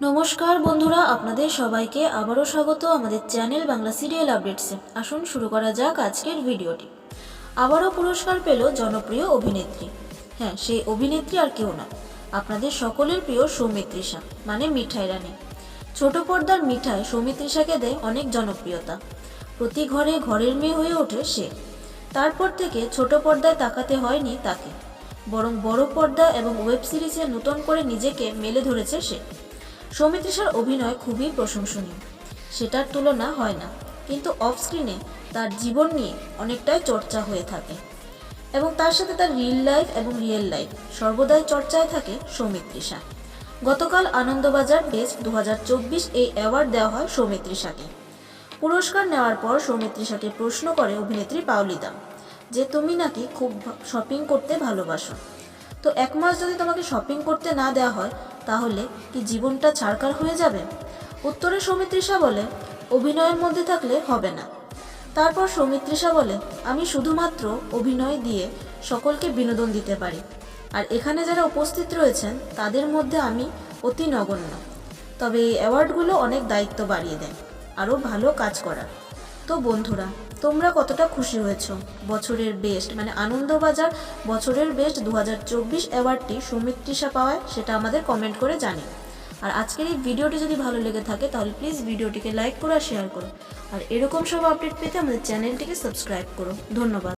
নমস্কার বন্ধুরা, আপনাদের সবাইকে আবারও স্বাগত আমাদের চ্যানেল বাংলা সিরিয়াল আপডেটসে। আসুন শুরু করা যাক আজকের ভিডিওটি। আবারও পুরস্কার পেল জনপ্রিয় অভিনেত্রী। হ্যাঁ সেই অভিনেত্রী আর কেউ না, আপনাদের সকলের প্রিয় সৌমিত্রিষা মানে মিঠাই রানী। ছোট পর্দার মিঠাই সৌমিত্রিষাকে দেয় অনেক জনপ্রিয়তা। প্রতি ঘরে ঘরের মেয়ে হয়ে ওঠে সে। তারপর থেকে ছোট পর্দায় তাকাতে হয়নি তাকে। বরং বড় পর্দা এবং ওয়েব সিরিজে নতুন করে নিজেকে মেলে ধরেছে সে। সৌমিত্রিষার অভিনয় খুবই প্রশংসনীয়। সেটার তুলনা হয় না, কিন্তু অফ স্ক্রিনে তার জীবন নিয়ে অনেকটাই চর্চা হয়ে থাকে এবং তার সাথে তার রিল লাইফ এবং রিয়েল লাইফ সর্বদাই চর্চায় থাকে সৌমিত্রিষা গতকাল আনন্দবাজার বেস্ট দু এই অ্যাওয়ার্ড দেওয়া হয় সৌমিত্রিষাকে পুরস্কার নেওয়ার পর সৌমিত্রিষাকে প্রশ্ন করে অভিনেত্রী পাওলিদা যে, তুমি নাকি খুব শপিং করতে ভালোবাসো। তো এক মাস যদি তোমাকে শপিং করতে না দেওয়া হয় তাহলে কি জীবনটা ছাড়কার হয়ে যাবে? উত্তরে সৌমিত্রিষা বলে, অভিনয়ের মধ্যে থাকলে হবে না। তারপর সৌমিত্রিষা বলে, আমি শুধুমাত্র অভিনয় দিয়ে সকলকে বিনোদন দিতে পারি। আর এখানে যারা উপস্থিত রয়েছেন, তাদের মধ্যে আমি অতি নগণ্য। তবে এই অ্যাওয়ার্ডগুলো অনেক দায়িত্ব বাড়িয়ে দেয়, আরও ভালো কাজ করার। তো বন্ধুরা, তোমরা কতটা খুশি হয়েছ? বছরের বেস্ট মানে আনন্দবাজার বছরের বেস্ট দু হাজার চব্বিশ অ্যাওয়ার্ডটি সুমিত্রিষা পাওয়ায় সেটা আমাদের কমেন্ট করে জানি আর আজকের এই ভিডিওটি যদি ভালো লেগে থাকে, তাহলে প্লিজ ভিডিওটিকে লাইক করো আর শেয়ার করো। আর এরকম সব আপডেট পেতে আমাদের চ্যানেলটিকে সাবস্ক্রাইব করো। ধন্যবাদ।